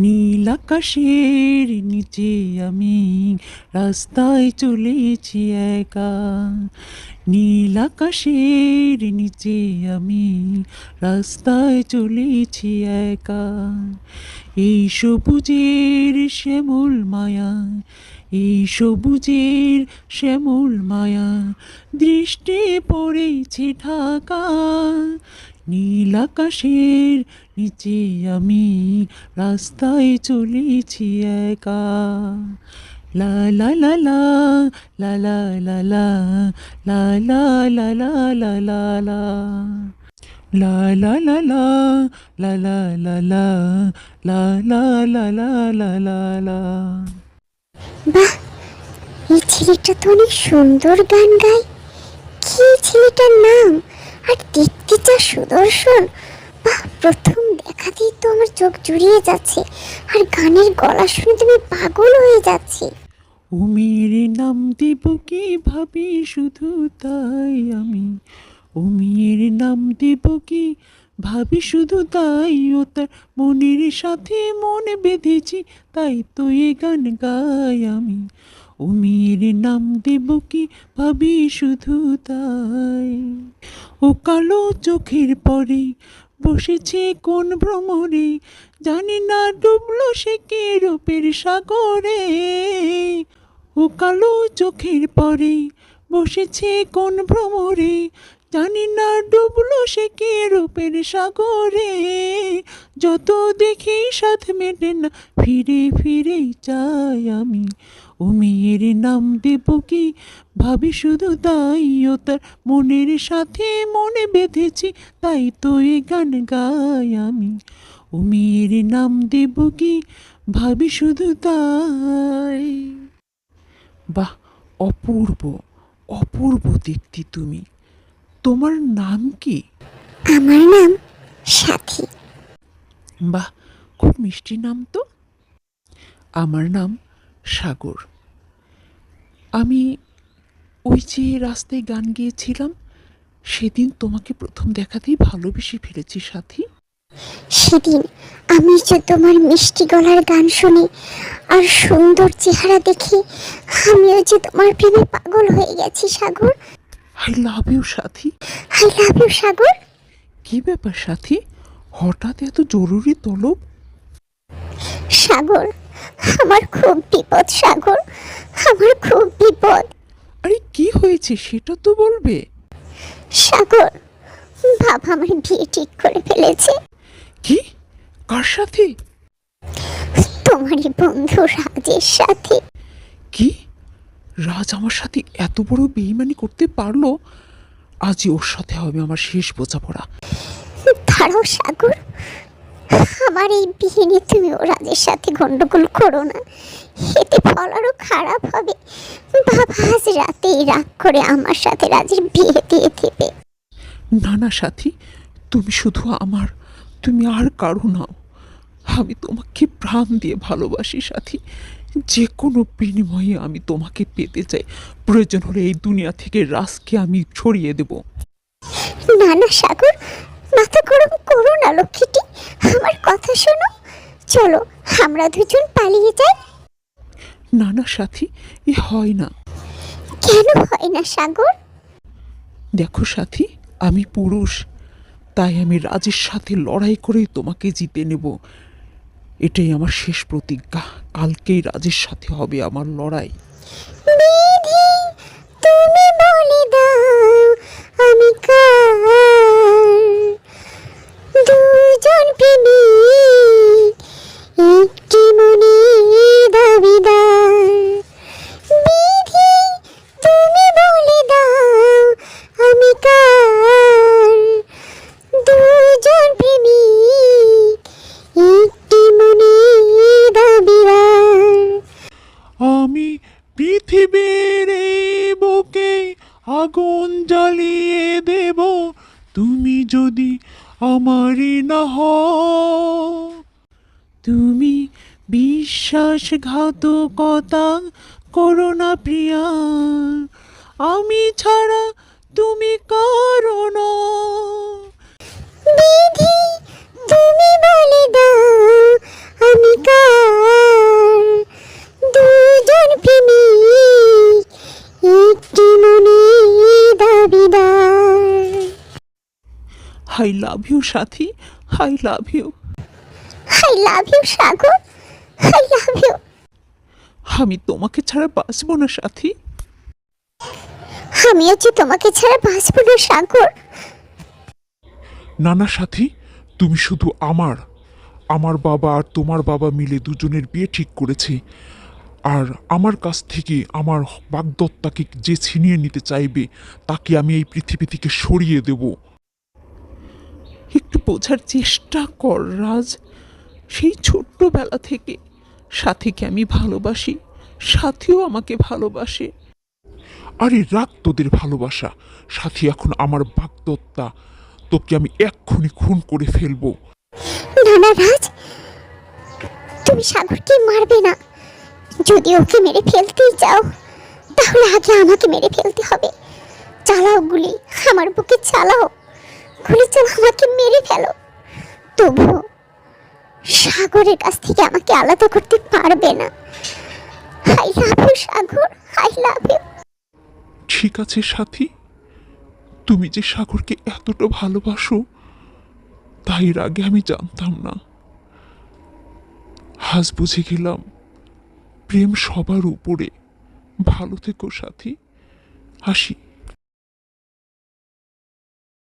নীল আকাশের নিচে আমি রাস্তায় চলেছি একা। নীল আকাশের নিচে আমি রাস্তায় চলেছি একা। এই সবুজের শ্যামল মায়া, এই সবুজের শ্যামল মায়া, দৃষ্টি পড়েছে ঢাকা। নীল আকাশের নিচে আমি রাস্তায় চলেছি একা লা লা লা লা লা লা লা লা লা লা লা লা ছেলেটা তো অনেক সুন্দর গান গায় কি ছেলেটার নাম আর দেখতে সুদর্শন। বাহ, প্রথম দেখাতেই তো আমার চোখ জুড়িয়ে যাচ্ছে। আর গানের গলা শুনে তুমি পাগল হয়ে যাচ্ছে। ও নাম দেব কি ভাবি? শুধু তাই আমি। ও মেয়ের নাম দেব কি ভাবি? শুধু তাই ও তার মনের সাথে মনে বেঁধেছি। তাই তো এ গান গাই আমি। ও মেয়ের নাম দেব কি ভাবি শুধু তাই? ও কালো চোখের পরে বসেছে কোন ভ্রমরে? জানি না ডুবলো সে কে রূপের সাগরে? ও কালো চোখের পরে বসেছে কোন ভ্রমরে? জানি না ডুবলো সে কে রূপের সাগরে? যত দেখি সাথ মেটে না, ফিরে ফিরেই চাই আমি। ও মেয়ের নাম দেব কি? ভাবি শুধু তাই ও তার মনের সাথে মনে বেঁধেছি তাই তো এ গান গাই আমি। ও মেয়ের নাম দেব কি? ভাবি শুধু তাই। বাহ অপূর্ব অপূর্ব দেখতে তুমি। তোমার নাম কি? আমার নাম সাথী। বাহ খুব মিষ্টি নাম তো। আমার নাম সাগর। আমি ওই যে রাস্তায় গান গেয়েছিলাম সেদিন তোমাকে প্রথম দেখাতেই ভালোবেসে ফেলেছি সাথী। সেদিন আমি যে তোমার মিষ্টি গলার গান শুনি আর সুন্দর চেহারা দেখে আমিও যে তোমার প্রেমে পাগল হয়ে গেছি Sagar. I love you Sathi. I love you Sagar. কি ব্যাপার সাথী? হঠাৎ এত জরুরি তলব? সাগর আমার খুব বিপদ সাগর। আমার খুব বিপদ। আরে কি হয়েছে? সেটা তো বলবে। সাগর বাবা আমার বিয়ে ঠিক করে ফেলেছে। কি? কার সাথে? তোমারই বন্ধু রাজের সাথে। কি? রাজ আমার সাথে এত বড় বেইমানি করতে পারল? আজই ওর সাথে হবে আমার শেষ বোঝাপড়া। দাঁড়াও সাগর। আমার এই বিয়ে নিয়ে তুমি ও রাজের সাথে গন্ডগোল করো না। এতে ফল আরও খারাপ হবে। বাবা আজ রাতেই রাগ করে আমার সাথে রাজের বিয়ে দিয়ে দেবে। না না সাথী তুমি শুধু আমার তুমি আর কারও নাও। আমি তোমাকে প্রাণ দিয়ে ভালোবাসি সাথী। যে কোনো বিনিময়ে আমি তোমাকে পেতে চাই। প্রয়োজন হলে এই দুনিয়া থেকে রাজকে আমি ছড়িয়ে দেব। না না সাগর মাথা গরম করো না লক্ষ্মীটি। আমার কথা শোনো। চলো আমরা দুজন পালিয়ে যাই। না না সাথী এ হয় না। কেন হয় না সাগর? দেখো সাথী আমি পুরুষ। তাই আমি রাজের সাথে লড়াই করে তোমাকে জিতে নেব। এটাই আমার শেষ প্রতিজ্ঞা। কালকেই রাজের সাথে হবে আমার লড়াই। তুমি বলে দাও আমি কার? পৃথিবীর এই বুকে আগুন জ্বালিয়ে দেব। তুমি যদি আমারই না হও। তুমি বিশ্বাসঘাতকতা করো না প্রিয়া। আমি ছাড়া তুমি কারণ বিধি তুমি বলে দাও love you Sathi. I love you I love you Sagar. I love you আমি তোমাকে ছাড়া বাঁচবো না সাথী। আমিও যে তোমাকে ছাড়া বাঁচবো না সাগর। নানা সাথী তুমি শুধু আমার। আমার বাবা আর তোমার বাবা মিলে দুজনের বিয়ে ঠিক করেছে। আর আমার কাছ থেকে আমার বাগদত্তাকে যে ছিনিয়ে নিতে চাইবে তাকে আমি এই পৃথিবী থেকে সরিয়ে দেব। একটু বোঝার চেষ্টা কর রাজ। সেই ছোট্টবেলা থেকে সাথীকে আমি ভালোবাসি সাথীও আমাকে ভালোবাসে। আরে রাখ তোদের ভালোবাসা। সাথী এখন আমার বাগদত্তা। তোকে আমি এক্ষুনি খুন করে ফেলব। না না রাজ। তুমি সাগরকে মারবে না। যদি ওকে মেরে ফেলতেই চাও তাহলে আগে আমাকে মেরে ফেলতে হবে। চালাও গুলি আমার বুকে চালাও। গুলি আমাকে মেরে ফেলো। তবুও সাগরের কাছ থেকে আমাকে আলাদা করতে পারবে না। I love you, Sagar, I love you. ঠিক আছে, সাথী। তুমি যে সাগরকে এতটা ভালোবাসো, তাই এর আগে আমি জানতাম না। আজ বুঝে গেলাম প্রেম সবার উপরে। ভালো থেকো, সাথী। হাসি